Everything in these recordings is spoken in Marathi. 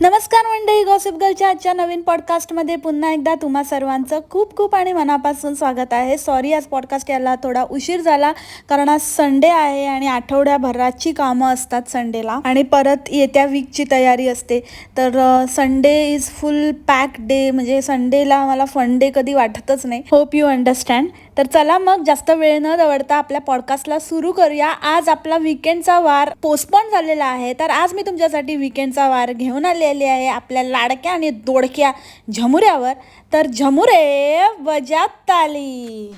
नमस्कार मंडळी गॉसिप गर्लच्या आजच्या नवीन पॉडकास्टमध्ये पुन्हा एकदा तुम्हा सर्वांचं खूप खूप आणि मनापासून स्वागत आहे. सॉरी आज पॉडकास्ट याला थोडा उशीर झाला कारण आज संडे आहे आणि आठवड्याभराची कामं असतात संडेला आणि परत येत्या वीकची तयारी असते. तर Sunday is full pack day म्हणजे संडेला मला फन डे कधी वाटतच नाही. होप यू अंडरस्टँड तर चला मग जास्त वेळ न दवडता आपल्या पॉडकास्टला सुरू करूया. आज आपला विकेंडचा वार पोस्टपोन झालेला आहे. तर आज मी तुमच्यासाठी विकेंडचा वार घेऊन आलेली आहे आपल्या लाडक्या आणि दोडक्या झमुऱ्यावर. तर झमुरे बजात ताली.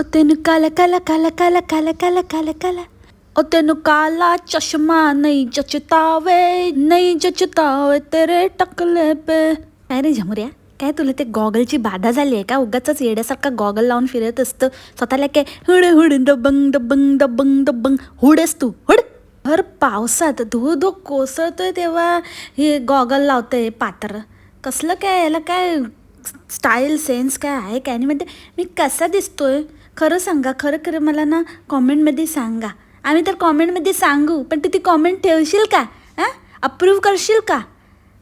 ओ तेनु काला काला काला काला काला काला काला काला. ओ तेन काला चश्मा नहीं जचतावे नहीं जचतावे तेरे टकले पे. अरे रे झमुऱ्या काय तुला ते गॉगलची बाधा झाली आहे का? उगाच येड्यासारखा गॉगल लावून फिरत असतं. स्वतःला काय हुड हुड दबंग दबंग दबंग दबंग. हुडेस तू हुड. भर पावसात धो धो कोसळतोय तेव्हा हे गॉगल लावतंय पात्र. कसलं काय याला काय स्टाईल सेन्स काय आहे काय? आणि म्हणते मी कसा दिसतोय? खरं सांगा खरं खरं मला ना कॉमेंटमध्ये सांगा. आम्ही तर कॉमेंटमध्ये सांगू पण तू ती कॉमेंट ठेवशील का? हां अप्रूव्ह करशील का?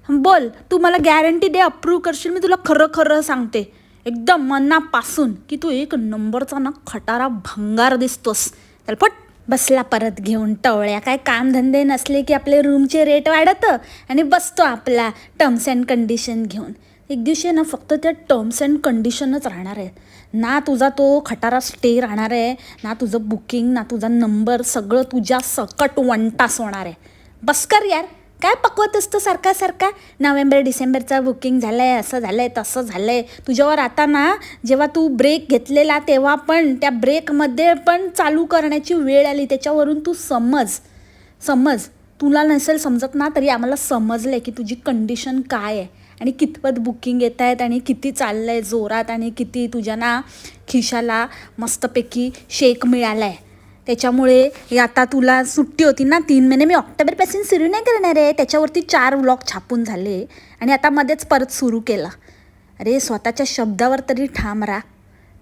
बोल. तू मला गॅरंटी दे अप्रूव्ह करशील मी तुला खरं खरं सांगते. एकदम मनापासून की तू एक नंबरचा ना खटारा भंगार दिसतोस. त्याला पट. बसला परत घेऊन टवळ्या. काय कामधंदे नसले की आपले रूमचे रेट वाढतं. आणि बसतो आपला टर्म्स अँड कंडिशन घेऊन. एक दिवशी ना फक्त त्या टर्म्स अँड कंडिशनच राहणार आहे. ना तुझा तो खटारा स्टे राहणार आहे ना तुझं बुकिंग ना तुझा नंबर सगळं तुझ्या सकट वंटास होणार आहे. बस कर यार. काय पकवत असतं सारखा सारखा? नोव्हेंबर डिसेंबरचं बुकिंग झालं आहे असं झालं आहे तसं झालं आहे तुझ्यावर आता ना जेव्हा तू ब्रेक घेतलेला तेव्हा पण त्या ब्रेकमध्ये पण चालू करण्याची वेळ आली. त्याच्यावरून तू समज. समज. तुला नसेल समजत ना तरी आम्हाला समजलं आहे की तुझी कंडिशन काय आहे. आणि कितपत बुकिंग येत आहेत आणि किती चाललं आहे जोरात आणि किती तुझ्या ना खिशाला मस्तपैकी शेक मिळाला आहे त्याच्यामुळे आता तुला सुट्टी होती ना तीन महिने. मी ऑक्टोबरपासून सुरू नाही करणार आहे. त्याच्यावरती चार व्लॉग छापून झाले. आणि आता मध्येच परत सुरू केला. अरे स्वतःच्या शब्दावर तरी ठाम राहा.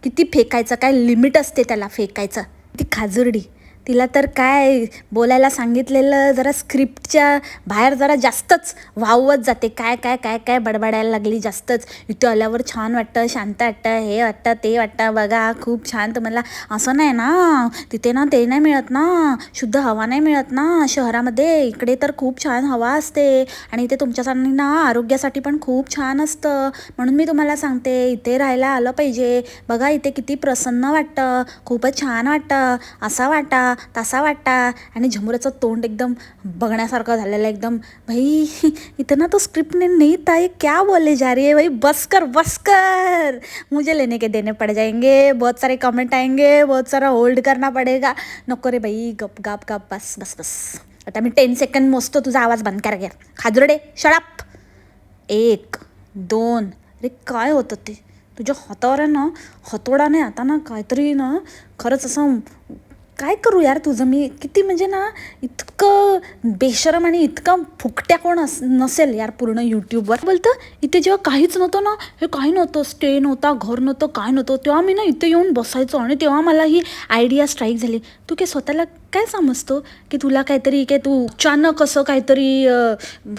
किती फेकायचं काय लिमिट असते त्याला फेकायचं. ती खाजुर्डी. तिला तर काय बोलायला सांगितलेलं जरा स्क्रिप्टच्या बाहेर जरा जास्तच वावत जाते. काय काय काय काय बडबडायला लागली जास्तच. इथे आल्यावर छान वाटतं शांत वाटतं हे वाटतं ते वाटतं. बघा खूप छान तुम्हाला असं नाही ना तिथे ना ते नाही मिळत ना. शुद्ध हवा नाही मिळत ना शहरामध्ये. इकडे तर खूप छान हवा असते. आणि इथे तुमच्यासाठी ना आरोग्यासाठी पण खूप छान असतं. म्हणून मी तुम्हाला सांगते इथे राहायला आलं पाहिजे. बघा इथे किती प्रसन्न वाटतं. खूपच छान वाटतं. असा वाटा. तसा वाटा. आणि झमुऱ्याचं तोंड एकदम बघण्यासारखं झालेलं एकदम. भाई इतना ना तो स्क्रिप्ट ने नहीं था ये क्या बोले जा रही है भाई बस कर बस कर मुझे लेने के देने पड़ जाएंगे. बहुत सारे कमेंट आएंगे. बहुत सारा होल्ड करना पड़ेगा. नको रे भाई गप गप गप बस बस बस. आता मी टेन सेकंड मोजतो तुझा आवाज बंद कर घ्या खाजुरडे शळाप एक दोन. अरे काय होतं ते? तुझ्या हातावर आहे ना हातोडाने आता ना काहीतरी ना खरंच असं काय करू यार तुझं? मी किती म्हणजे ना इतकं बेशरम आणि इतकं फुकट्या कोण अस नसेल यार पूर्ण यूट्यूबवर बोलतं इथे जेव्हा काहीच नव्हतं ना हे काही नव्हतं. स्टे नव्हता घर नव्हतं काय नव्हतं. तेव्हा मी ना इथे येऊन बसायचो आणि तेव्हा मला ही आयडिया स्ट्राईक झाली. तू काय स्वतःला काय समजतो की तुला काहीतरी काय तू अचानक असं काहीतरी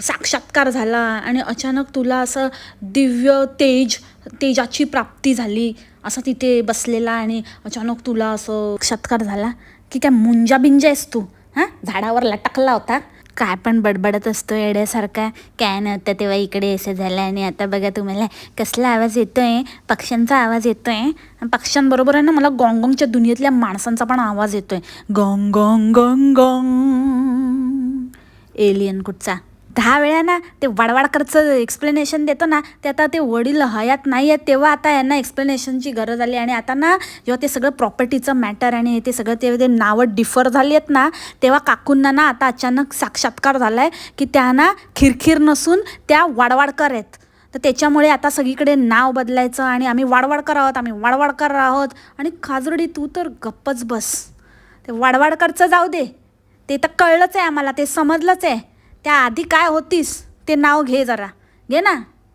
साक्षात्कार झाला आणि अचानक तुला असं दिव्य तेज तेजाची प्राप्ती झाली. असं तिथे बसलेला आणि अचानक तुला असं साक्षात्कार झाला की काय मुंजा बिंजा आहेस तू हां? झाडावर लटकला होता. काय पण बडबडत असतो येड्यासारखा. काय नव्हतं तेव्हा इकडे असं झालं आणि आता बघा तुम्हाला कसला आवाज येतो आहे पक्ष्यांचा आवाज येतो आहे पक्ष्यांबरोबर आहे ना मला गोंगोंगच्या दुनियेतल्या माणसांचा पण आवाज येतो आहे gong gong gong gong. Alien कुठचा? दहा वेळा ना ते वाडवाडकरचं एक्सप्लेनेशन देतो ना ते आता ते वडील हयात नाही आहेत तेव्हा आता यांना एक्सप्लेनेशनची गरज आली. आणि आता ना जेव्हा ते सगळं प्रॉपर्टीचं मॅटर आणि ते सगळं ते ते नावं डिफर झाली आहेत ना तेव्हा काकूंना ना आता अचानक साक्षात्कार झाला आहे की त्या ना खिरखिर नसून त्या वाडवाडकर आहेत. तर त्याच्यामुळे आता सगळीकडे नाव बदलायचं आणि आम्ही वाडवाडकर आहोत आम्ही वाडवाडकर आहोत. आणि खाजरडी तू तर गप्पच बस. ते वाडवाडकरचं जाऊ दे. ते तर कळलंच आहे आम्हाला ते समजलंच आहे. त्या आधी काय होतीस ते नाव घे जरा. घे ना.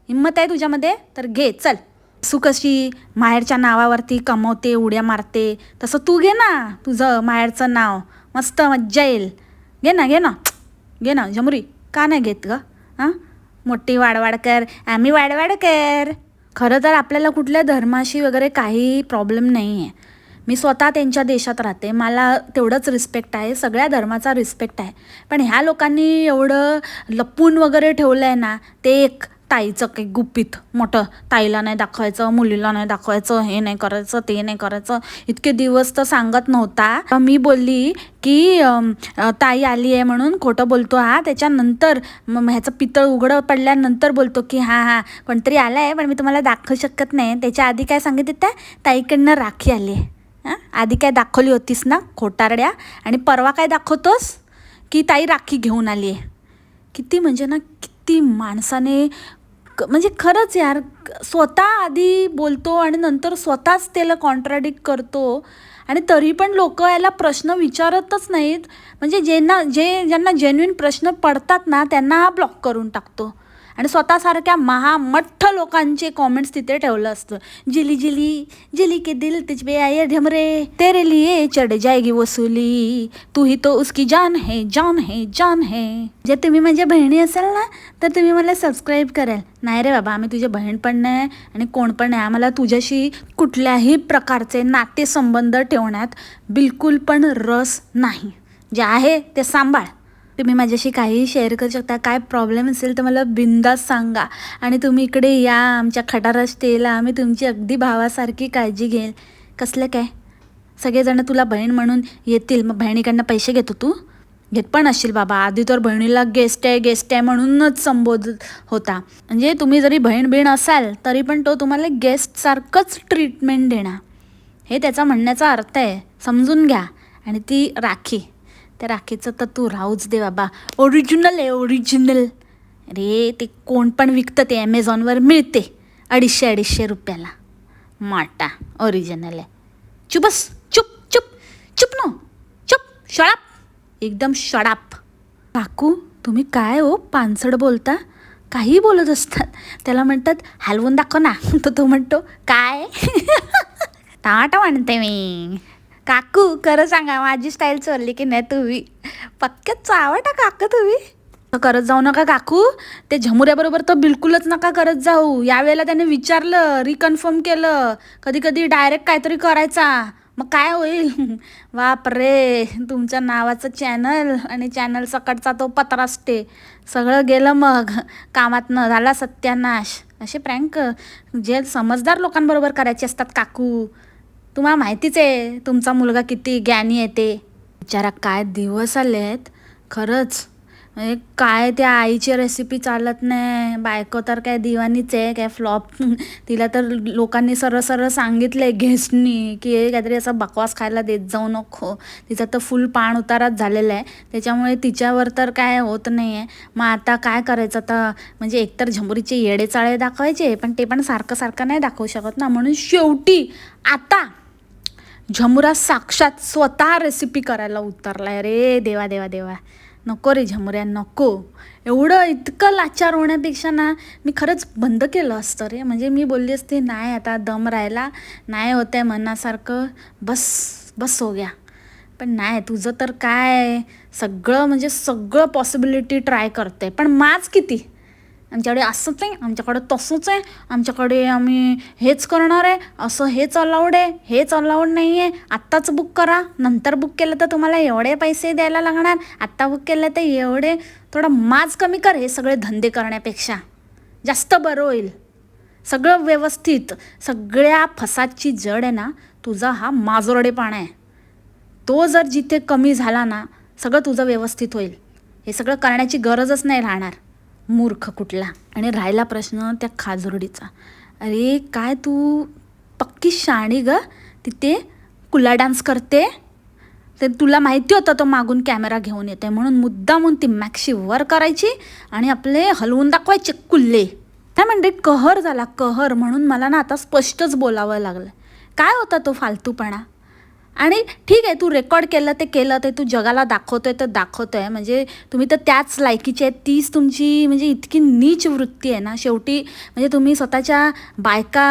हिंमत आहे तुझ्यामध्ये? तर घे. चल. सू कशी माहेरच्या नावावरती कमवते उड्या मारते तसं तू घे ना. तुझं माहेरचं नाव. मस्त मज्जा येईल. घे ना घे ना. घे ना. जमुरी. का नाही घेत ग? हां मोठी वाडवाड कर आम्ही वाडवाड कर खरं तर आपल्याला कुठल्या धर्माशी वगैरे काही प्रॉब्लेम नाही आहे मी स्वतः त्यांच्या देशात राहते. मला तेवढंच रिस्पेक्ट आहे. सगळ्या धर्माचा रिस्पेक्ट आहे. पण ह्या लोकांनी एवढं लपून वगैरे ठेवलं आहे ना ते एक ताईचं काही गुपित मोठं ताईला नाही दाखवायचं मुलीला नाही दाखवायचं हे नाही करायचं ते नाही करायचं. इतके दिवस तर सांगत नव्हता. मी बोलली की ताई आली आहे म्हणून खोटं बोलतो. हा त्याच्यानंतर मग ह्याचं पितळ उघडं पडल्यानंतर बोलतो की हां हां कोणतरी आलं आहे पण मी तुम्हाला दाखवू शकत नाही. त्याच्या आधी काय सांगितलं त्या? ताईकडनं राखी आली आहे. हां? आधी काय दाखवली होतीस ना खोटारड्या? आणि परवा काय दाखवतोस? की ताई राखी घेऊन आली आहे. किती म्हणजे ना किती माणसाने क- म्हणजे खरंच यार स्वतः आधी बोलतो आणि नंतर स्वतःच त्याला कॉन्ट्राडिक्ट करतो. आणि तरी पण लोक याला प्रश्न विचारतच नाहीत. म्हणजे ज्यांना जे ज्यांना जेन्युइन प्रश्न पडतात ना त्यांना हा ब्लॉक करून टाकतो. आणि स्वतःसारख्या महामठ्ठ लोकांचे कॉमेंट्स तिथे ठेवलं असतं. जिली जिली जिली के दिल तुझ पे आये ढमरे तेरे लिए चढ़ जाएगी वसुली तू ही तो उसकी जान है जान है जान है. जे तुम्ही माझ्या बहिणी असाल ना तर तुम्ही मला सबस्क्राईब कराल. नाही रे बाबा आम्ही तुझ्या बहीण पण नाही आणि कोण पण नाही. आम्हाला तुझ्याशी कुठल्याही प्रकारचे नातेसंबंध ठेवण्यात बिलकुल पण रस नाही. जे आहे ते सांभाळ. तुम्ही माझ्याशी काहीही शेअर करू शकता. काय प्रॉब्लेम असेल तर मला बिंदास सांगा. आणि तुम्ही इकडे या. आमच्या खटारस्तेला आम्ही तुमची अगदी भावासारखी काळजी घेईल. कसलं काय? सगळेजणं तुला बहीण म्हणून येतील. मग बहिणीकडनं पैसे घेतो तू? घेत पण असशील बाबा. आधी तर बहिणीला गेस्ट आहे गेस्ट आहे म्हणूनच संबोध होता. म्हणजे तुम्ही जरी बहीण बहीण असाल तरी पण तो तुम्हाला गेस्टसारखंच ट्रीटमेंट देणार. हे त्याचा म्हणण्याचा अर्थ आहे. समजून घ्या. आणि ती राखी. त्या राखीचं तर तू राहूच दे बाबा. ओरिजिनल आहे ओरिजिनल अरे ते कोण पण विकतं ते ॲमेझॉनवर मिळते. अडीचशे अडीचशे रुपयाला. माटा ओरिजिनल आहे. चुपस चुप चुप चुप नो. चुप शडाप एकदम शडाप काकू तुम्ही काय हो? पानसड बोलता? काही बोलत असतात. त्याला म्हणतात हलवून दाखव ना. तर तो म्हणतो काय? टाटा म्हणते मी. काकू खरं सांगा माझी स्टाईल चोरली की नाही तुम्ही? पक्क्याच चावटा काका तुम्ही. करत जाऊ नका काकू. ते झमुऱ्याबरोबर तर बिलकुलच नका करत जाऊ. यावेळेला त्याने विचारलं रिकन्फर्म केलं. कधी कधी डायरेक्ट काहीतरी करायचा. मग काय होईल? बाप रे तुमच्या नावाचं चॅनल आणि चॅनल सकटचा तो पत्रास्टे सगळं गेलं मग. कामातनं झाला सत्यानाश. असे प्रँक जे समजदार लोकांबरोबर करायचे असतात काकू. तुम्हाला माहितीच आहे तुमचा मुलगा किती ज्ञानी आहे ते. बिचारा काय दिवस आले आहेत. खरंच. म्हणजे काय त्या आईची रेसिपी चालत नाही. बायको तर काय दिवानीच आहे काय फ्लॉप तिला तर लोकांनी सरळ सरळ सांगितलं आहे गेस्टनी की हे काहीतरी असं बकवास खायला देत जाऊ नको. तिचा तर फुल पाण उताराच झालेला आहे. त्याच्यामुळे तिच्यावर तर काय होत नाही आहे मग आता काय करायचं? आता म्हणजे एकतर झंबुरीचे येडे चाळे दाखवायचे पण ते पण सारखं सारखं नाही दाखवू शकत ना. म्हणून शेवटी आता झमुरा साक्षात स्वतः रेसिपी करायला उतरलाय. रे देवा देवा देवा. नको रे झमुऱ्या नको. एवढं इतकं लाचार होण्यापेक्षा ना मी खरंच बंद केलं असतं रे. म्हणजे मी बोलली असते नाही आता दम राहायला नाही होत आहे मनासारखं. बस बस हो गया. पण नाही तुझं तर काय? सगळं म्हणजे सगळं पॉसिबिलिटी ट्राय करते पण माच किती? आमच्याकडे असंच आहे आमच्याकडे तसंच आहे. आमच्याकडे आम्ही हेच करणार आहे असं हेच अलाउड आहे हेच अलाउड नाही आहे. आत्ताच बुक करा. नंतर बुक केलं तर तुम्हाला एवढे पैसे द्यायला लागणार. आत्ता बुक केलं तर एवढे. थोडं माज कमी कर हे सगळे धंदे करण्यापेक्षा. जास्त बरं होईल. सगळं व्यवस्थित. सगळ्या फसादची जड आहे ना तुझा हा माजोरडेपणा आहे. तो जर जिथे कमी झाला ना सगळं तुझं व्यवस्थित होईल. हे सगळं करण्याची गरजच नाही राहणार. मूर्ख कुठला? आणि राहिला प्रश्न त्या खाजुर्डीचा. अरे काय तू पक्की शाणी ग? तिथे कुला डान्स करते? ते तुला माहिती होतं तो मागून कॅमेरा घेऊन येते म्हणून मुद्दामून ती मॅक्सी वर करायची आणि आपले हलवून दाखवायचे कुल्ले. काय म्हणते? कहर झाला कहर म्हणून मला ना आता स्पष्टच बोलावं लागलं. काय होता तो फालतूपणा? आणि ठीक आहे तू रेकॉर्ड केलं ते केलं ते तू जगाला दाखवतोय तर दाखवतोय. म्हणजे तुम्ही तर त्याच लायकीचे आहेत. तीच तुमची म्हणजे इतकी नीच वृत्ती आहे ना. शेवटी म्हणजे तुम्ही स्वतःच्या बायका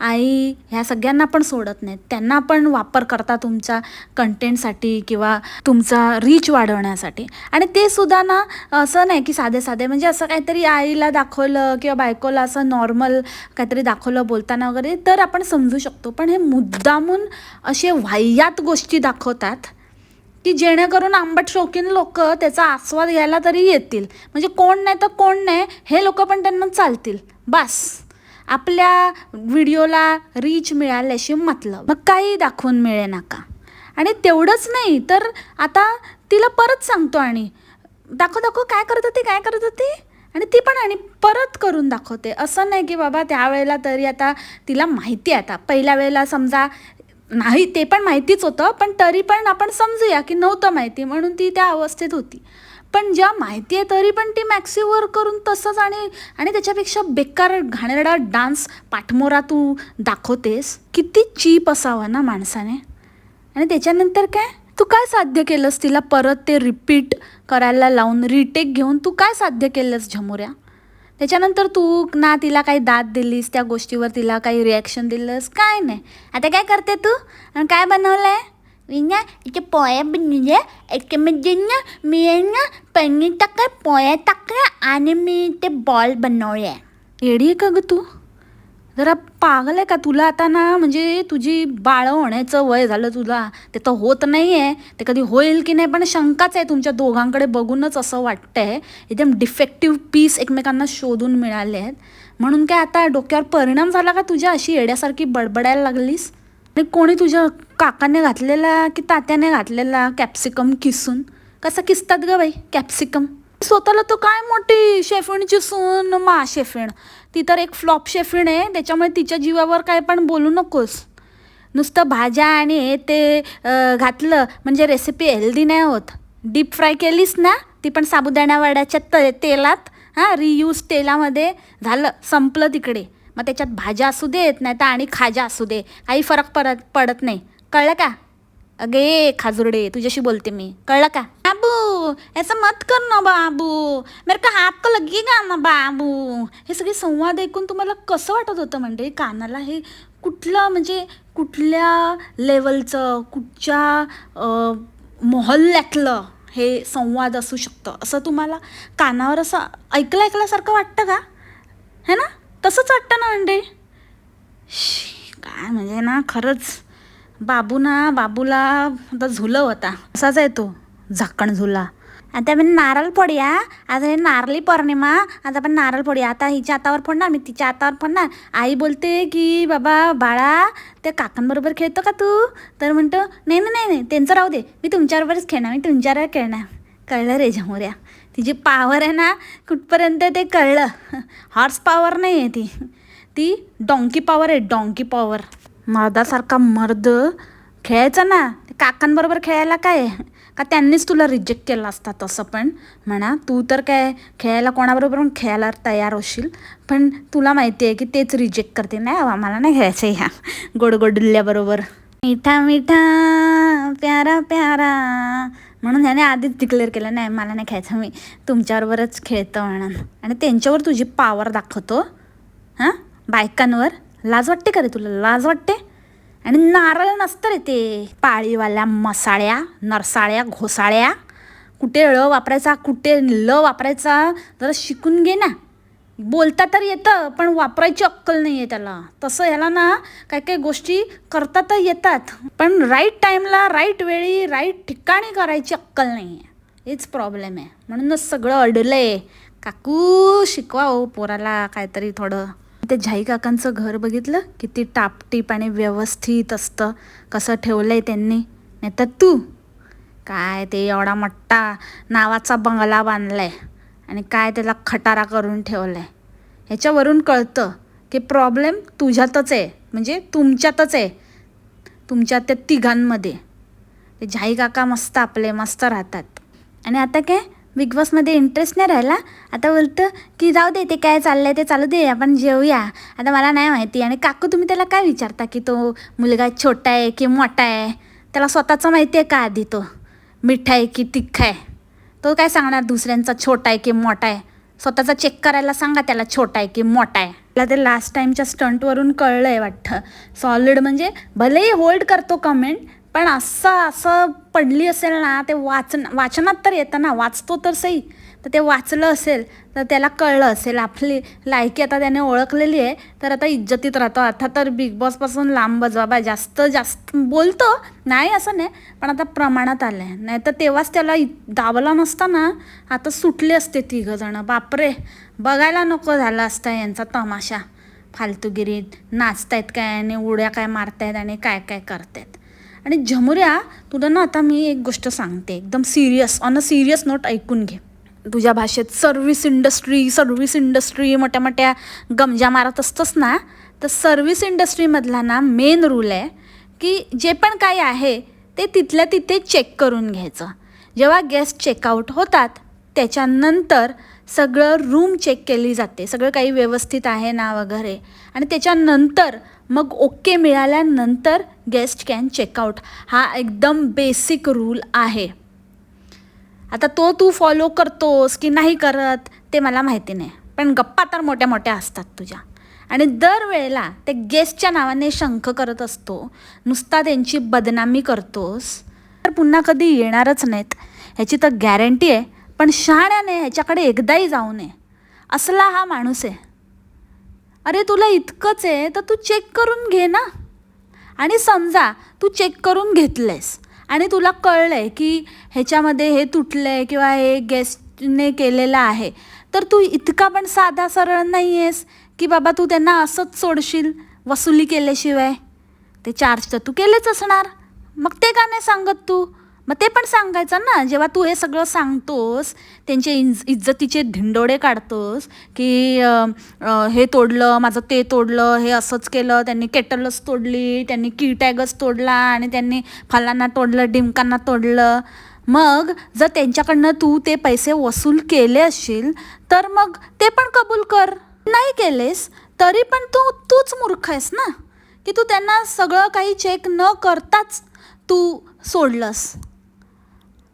आई ह्या सगळ्यांना पण सोडत नाहीत. त्यांना पण वापर करता तुमच्या कंटेंटसाठी किंवा तुमचा रीच वाढवण्यासाठी. आणि ते सुद्धा ना असं नाही की साधे साधे. म्हणजे असं काहीतरी आईला दाखवलं किंवा बायकोला असं नॉर्मल काहीतरी दाखवलं बोलताना वगैरे तर आपण समजू शकतो. पण हे मुद्दामून असे त्यात गोष्टी दाखवतात की जेणेकरून आंबट शौकीन लोक त्याचा आस्वाद घ्यायला तरी येतील. म्हणजे कोण नाही तर कोण नाही हे लोक पण त्यांना चालतील. बस. आपल्या व्हिडिओला रीच मिळाल्याशी मतलब. मग काही दाखवून मिळे नका. आणि तेवढंच नाही तर आता तिला परत सांगतो आणि दाखव दाखव काय करत होती काय करत होती? आणि ती पण आणि परत करून दाखवते. असं नाही की बाबा त्यावेळेला तरी आता तिला माहिती आहे आता. पहिल्या वेळेला समजा नाही ते पण माहितीच होतं पण तरी पण आपण समजूया की नव्हतं माहिती म्हणून ती त्या अवस्थेत होती. पण ज्या माहिती आहे तरी पण ती मॅक्सीवर करून तसंच आणि आणि त्याच्यापेक्षा बेकार घाणेरडा डान्स पाठमोरा तू दाखवतेस किती चीप असावं ना माणसाने. आणि त्याच्यानंतर काय? तू काय साध्य केलंस तिला परत ते रिपीट करायला लावून रिटेक घेऊन? तू काय साध्य केलंस झमुऱ्या? त्याच्यानंतर तू ना तिला काही दाद दिलीस त्या गोष्टीवर तिला काही रिॲक्शन दिलंस? काय नाही. आता काय करते तू? आणि काय बनवलं आहे मी इथे पोळ्या बनले याच्यामध्ये ना मी ना पनीर टाकलं पोळ्या टाकल्या आणि मी ते बॉल बनवले येडी आहे का गं तू? जरा पागल आहे का तुला आता ना? म्हणजे तुझी बाळं होण्याचं वय झालं तुला. ते तर होत नाही आहे ते कधी होईल की नाही पण शंकाच आहे तुमच्या दोघांकडे बघूनच असं वाटतं आहे एकदम डिफेक्टिव्ह पीस एकमेकांना शोधून मिळाले आहेत. म्हणून काय आता डोक्यावर परिणाम झाला का तुझ्या? अशी येड्यासारखी बडबडायला लागलीस? आणि कोणी तुझ्या काकाने घातलेला की तात्याने घातलेला कॅप्सिकम किसून? कसं किसतात ग बाई कॅप्सिकम स्वतःला तो काय मोठी शेफिणची सून मा शेफिण? ती तर एक फ्लॉप शेफिण आहे त्याच्यामुळे तिच्या जीवावर काय पण बोलू नकोस. नुसतं भाज्या आणि ते घातलं म्हणजे रेसिपी हेल्दी नाही होत. डीप फ्राय केलीस ना ती पण साबुदाणा वड्याच्या त तेलात हां रियूज तेलामध्ये झालं संपलं तिकडे. मग त्याच्यात भाज्या असू देत नाही तर आणि खाजा असू दे काही फरक पडत पडत नाही. कळलं का? अगे खाजुरडे तुझ्याशी बोलते मी. कळलं का? आबू ऐसा मत कर ना बाबू। मेरे का हात का लगेगा ना बाबू। हे सगळे संवाद ऐकून तुम्हाला कसं वाटत होतं म्हणजे कानाला हे कुठलं म्हणजे कुठल्या लेवलचं कुठच्या मोहल्ल्यातलं हे संवाद असू शकतं? असं तुम्हाला कानावर असं ऐकलं ऐकल्यासारखं वाटतं का? है ना? तसंच वाटतं ना म्हणजे? काय म्हणजे ना खरंच बाबू ना बाबूला आता झुलं होता. असाच आहे तो. झाकण झुला. आता आपण नारळ फोडूया. आता हे नारळी पौर्णिमा आता आपण नारळ फोडूया. आता हिच्या हातावर फोडणार मी तिच्या हातावर फोडणार. आई बोलते की बाबा बाळा त्या काकांबरोबर खेळतो का तू? तर म्हणतो नाही नाही नाही नाही त्यांचं राहू दे. मी तुमच्याबरोबरच खेळणार मी तुमच्यावर खेळणार. कळलं रे झमोऱ्या तिची पावर आहे ना कुठपर्यंत ते कळलं. हॉर्स पॉवर नाही आहे ती. ती डॉंकी पॉवर आहे डॉंकी पॉवर मर्दासारखा मर्द खेळायचा ना ते काकांबरोबर खेळायला काय? आहे? का त्यांनीच तुला रिजेक्ट केलं असता तसं पण. म्हणा तू तर काय खेळायला कोणाबरोबर पण खेळायला तयार होशील पण तुला माहिती आहे की तेच रिजेक्ट करते. नाही बाबा मला नाही खेळायचं ह्या गोड गोडुल्ल्याबरोबर मिठा मिठा प्यारा प्यारा. म्हणून ह्याने आधीच डिक्लेअर केलं नाही मला नाही खेळायचं मी तुमच्याबरोबरच खेळतो म्हणून. आणि त्यांच्यावर तुझी पावर दाखवतो हां? बायकांवर. लाज वाटते का रे तुला? लाज वाटते? आणि नारळ नसतं रे ते. पाळीवाल्या मसाळ्या नरसाळ्या घोसाळ्या. कुठे ळ वापरायचा कुठे ल वापरायचा जरा शिकून घे ना. बोलता तर येतं पण वापरायची अक्कल नाही आहे त्याला. तसं ह्याला ना काही काही गोष्टी करता तर येतात पण राईट टाईमला राईट वेळी राईट ठिकाणी करायची अक्कल नाही आहे हेच प्रॉब्लेम आहे. म्हणूनच सगळं अडलं आहे काकू शिकवा हो पोराला काहीतरी थोडं. त्या झाई काकांचं घर बघितलं किती टापटीप आणि व्यवस्थित असतं. कसं ठेवलं आहे त्यांनी. नाही तर तू? काय ते एवढा मोठा नावाचा बंगला बांधला आहे आणि काय त्याला खटारा करून ठेवलाय. ह्याच्यावरून कळतं की प्रॉब्लेम तुझ्यातच आहे. म्हणजे तुमच्यातच आहे. तुमच्या त्या तिघांमध्ये. ते झाई काका मस्त आपले मस्त राहतात. आणि आता काय? बिग बॉसमध्ये इंटरेस्ट नाही राहिला. आता बोलतं की जाऊ दे ते काय चाललं आहे ते चालू दे आपण जेवूया आता मला नाही माहिती. आणि काकू तुम्ही त्याला काय विचारता की तो मुलगा छोटा आहे की मोठा आहे? त्याला स्वतःचं माहिती आहे का आधी तो? मिठा आहे की तिखा आहे? तो काय सांगणार दुसऱ्यांचा छोटा आहे की मोठा आहे? स्वतःचा चेक करायला सांगा त्याला छोटा आहे की मोठा आहे. त्याला ते लास्ट टाईमच्या स्टंटवरून कळलं आहे वाटतं. सॉलिड म्हणजे भलेही होल्ड करतो कमेंट पण असं असं पडली असेल ना ते वाचन वाचनात तर येतं ना वाचतो तर सही तर ते वाचलं असेल तर त्याला कळलं असेल. आपली लायकी आता त्याने ओळखलेली आहे. तर आता इज्जतीत राहतो. आता तर बिग बॉसपासून लांबच बाबा जास्त जास्त बोलतो. नाही असं नाही. पण आता प्रमाणात आलं आहे. नाही तर तेव्हाच त्याला इ- दाबला नसता ना आता सुटले असते तिघं जणं बापरे. बघायला नको झाला असता यांचा तमाशा. फालतूगिरीत नाचतायत काय आणि उड्या काय मारतायत आणि काय काय करतायत. आणि झमुऱ्या तुला ना आता मी एक गोष्ट सांगते एकदम serious on a serious note ऐकून घे. तुझ्या भाषेत सर्व्हिस इंडस्ट्री सर्व्हिस इंडस्ट्री मोठ्या मोठ्या गमजा मारत असतंस ना तर सर्व्हिस इंडस्ट्रीमधला ना मेन रूल आहे की जे पण काही आहे ते तिथल्या तिथे चेक करून घ्यायचं. जेव्हा गेस्ट चेकआउट होतात त्याच्यानंतर सगळं रूम चेक केली जाते. सगळं काही व्यवस्थित आहे ना वगैरे. आणि त्याच्यानंतर मग ओके मिळाल्यानंतर गेस्ट कॅन चेकआउट हा एकदम बेसिक रूल आहे. आता तो तू फॉलो करतोस की नाही करत ते मला माहिती नाही. पण गप्पा तर मोठ्या मोठ्या असतात तुझ्या. आणि दरवेळेला ते गेस्टच्या नावाने शंख करत असतो नुसता त्यांची बदनामी करतोस तर पुन्हा कधी येणारच नाहीत. ह्याची तर गॅरंटी आहे पण शहाण्याने ह्याच्याकडे एकदाही जाऊ नये. असला हा माणूस आहे. अरे तुला इतकंच आहे तर तू चेक करून घे ना. आणि समजा तू चेक करून घेतलेस आणि तुला कळलं आहे की ह्याच्यामध्ये हे तुटलं आहे किंवा हे गेस्टने केलेलं आहे तर तू इतका पण साधा सरळ नाही आहेस की बाबा तू त्यांना असंच सोडशील वसुली केल्याशिवाय. ते चार्ज तर तू केलेच असणार. मग ते का नाही सांगत तू? मग ते पण सांगायचं ना जेव्हा तू हे सगळं सांगतोस त्यांचे इज इज्जतीचे धिंडोडे काढतोस की हे तोडलं माझं ते तोडलं हे असंच केलं त्यांनी केटलच तोडली त्यांनी की टॅगच तोडला आणि त्यांनी फलांना तोडलं डिमकांना तोडलं. मग जर त्यांच्याकडनं तू ते पैसे वसूल केले असशील तर मग ते पण कबूल कर. नाही केलेस तरी पण तू तूच मूर्ख आहेस ना की तू त्यांना सगळं काही चेक न करताच तू सोडलंस.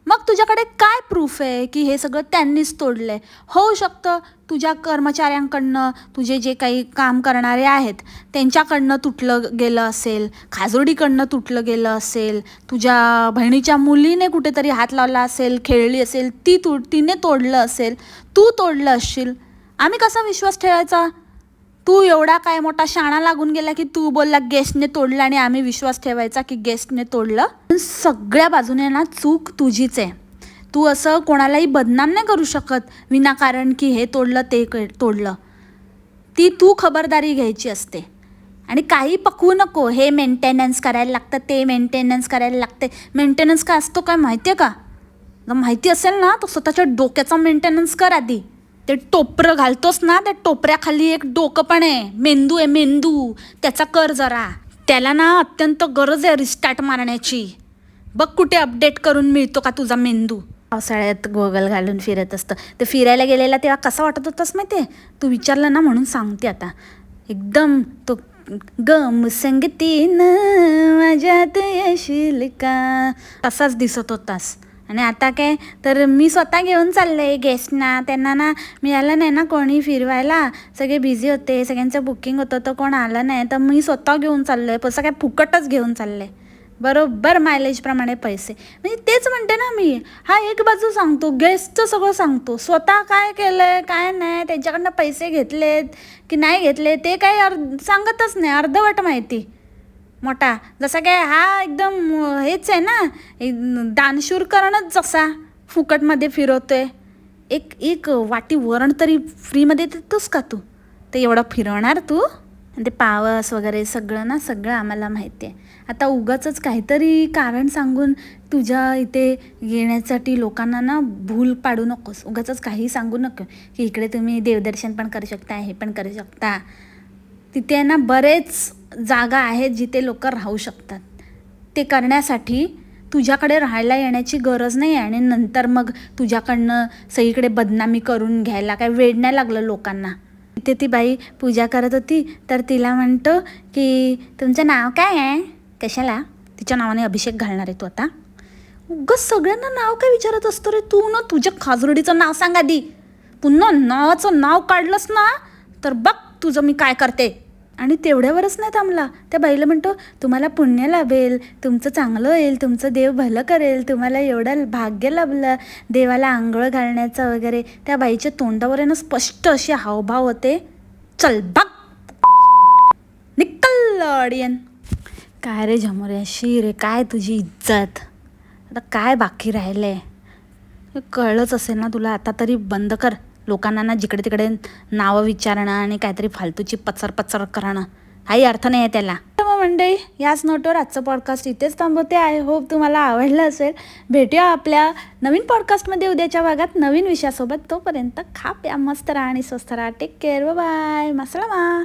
मग तुझ्याकडे काय प्रूफ आहे की हे सगळं त्यांनीच तोडलं आहे होऊ शकतं तुझ्या कर्मचाऱ्यांकडनं तुझे जे काही काम करणारे आहेत त्यांच्याकडनं तुटलं गेलं असेल खाजोडीकडनं तुटलं गेलं असेल तुझ्या बहिणीच्या मुलीने कुठेतरी हात लावला असेल खेळली असेल ती तु तिने तोडलं असेल तू तोडलं असशील. आम्ही कसा विश्वास ठेवायचा? तू एवढा काय मोठा शाणा लागून गेला की तू बोलला गेस्टने तोडलं आणि आम्ही विश्वास ठेवायचा की गेस्टने तोडलं. पण सगळ्या बाजूने ना चूक तुझीच आहे. तू असं कोणालाही बदनाम नाही करू शकत विनाकारण की हे तोडलं ते तोडलं. ती तू खबरदारी घ्यायची असते. आणि काही पकवू नको हे मेंटेनन्स करायला लागतं ते मेंटेनन्स करायला लागते. मेंटेनन्स का असतो काय माहिती आहे का माहिती असेल ना तर स्वतःच्या डोक्याचा मेंटेनन्स कर आधी. ते टोपरं घालतोस ना त्या टोपऱ्याखाली एक डोकं पण आहे. मेंदू आहे मेंदू. त्याचा कर जरा. त्याला ना अत्यंत गरज आहे रिस्टार्ट मारण्याची. बघ कुठे अपडेट करून मिळतो का तुझा मेंदू. पावसाळ्यात गोगल घालून फिरत असतं. ते फिरायला गेलेला तेव्हा कसा वाटत होतास माहिती आहे? तू विचारलं ना म्हणून सांगते आता. एकदम तो गम संगतीनं माझ्यात येशील का? तसाच दिसत होतास. आणि आता काय तर मी स्वतः घेऊन चालले गेस्टना. त्यांना ना मिळालं नाही ना कोणी फिरवायला. सगळे बिझी होते सगळ्यांचं बुकिंग होतं तर कोण आलं नाही. तर मी स्वतः घेऊन चाललो आहे पैसा काय फुकटच घेऊन चाललं. आहे बरोबर मायलेजप्रमाणे पैसे. म्हणजे तेच म्हणते ना मी हा एक बाजू सांगतो गेस्टचं सगळं सांगतो. स्वतः काय केलं आहे काय नाही त्यांच्याकडनं पैसे घेतलेत की नाही घेतले ते काही अर्ध सांगतच नाही. अर्धवट माहिती. मोठा. जसा काय हा एकदम हेच आहे ना दानशूर करणच जसा. फुकटमध्ये फिरवतोय. एक एक वाटी वरण तरी फ्रीमध्ये देतोस का तू? ते एवढं फिरवणार तू? आणि ते पावस वगैरे सगळं ना सगळं आम्हाला माहिती आहे. आता उगाचंच काहीतरी कारण सांगून तुझ्या इथे येण्यासाठी लोकांना ना भूल पाडू नकोस. उगाचंच काही सांगू नको. की इकडे तुम्ही देवदर्शन पण करू शकता हे पण करू शकता. तिथे ना बरेच जागा आहेत जिथे लोक राहू शकतात. ते करण्यासाठी तुझ्याकडे राहायला येण्याची गरज नाही आहे आणि नंतर मग तुझ्याकडनं सगळीकडे बदनामी करून घ्यायला काय वेळ नाही लागलं लोकांना. तिथे ती बाई पूजा करत होती तर तिला म्हणतो की तुमचं नाव काय आहे? कशाला? तिच्या नावाने अभिषेक घालणार आहे तू आता. उगाच सगळ्यांना नाव काय विचारत असतो रे? तू ना तुझ्या खाजरडीचं नाव सांग आधी. पुन्हा नावाचं नाव काढलंस ना तर बघ तुझं मी काय करते. आणि तेवढ्यावरच नाही थांबला. त्या बाईला म्हणतो तुम्हाला पुण्य लाभेल तुमचं चांगलं होईल तुमचं देव भलं करेल तुम्हाला एवढं भाग्य लाभलं देवाला आंघोळ घालण्याचं वगैरे. त्या बाईच्या तोंडावर आहे ना स्पष्ट असे हावभाव होते. चल बाग निकल ऑडियन. काय रे झमोरे शी रे काय तुझी इज्जत? आता काय बाकी राहिलं आहे कळलंच असेल ना तुला आता तरी बंद कर. लोकांना ना जिकडे तिकडे नावं विचारणं आणि काहीतरी फालतूची पचर पचर करणं काही अर्थ नाही आहे त्याला. तर मग मंडळी याच नोटवर आजचं पॉडकास्ट इथेच थांबवते. आय होप तुम्हाला आवडलं असेल. भेटूया आपल्या नवीन पॉडकास्टमध्ये उद्याच्या भागात नवीन विषयासोबत. तोपर्यंत खा प्या मस्त राहा आणि स्वस्त राहा. टेक केअर बाय मसला मा.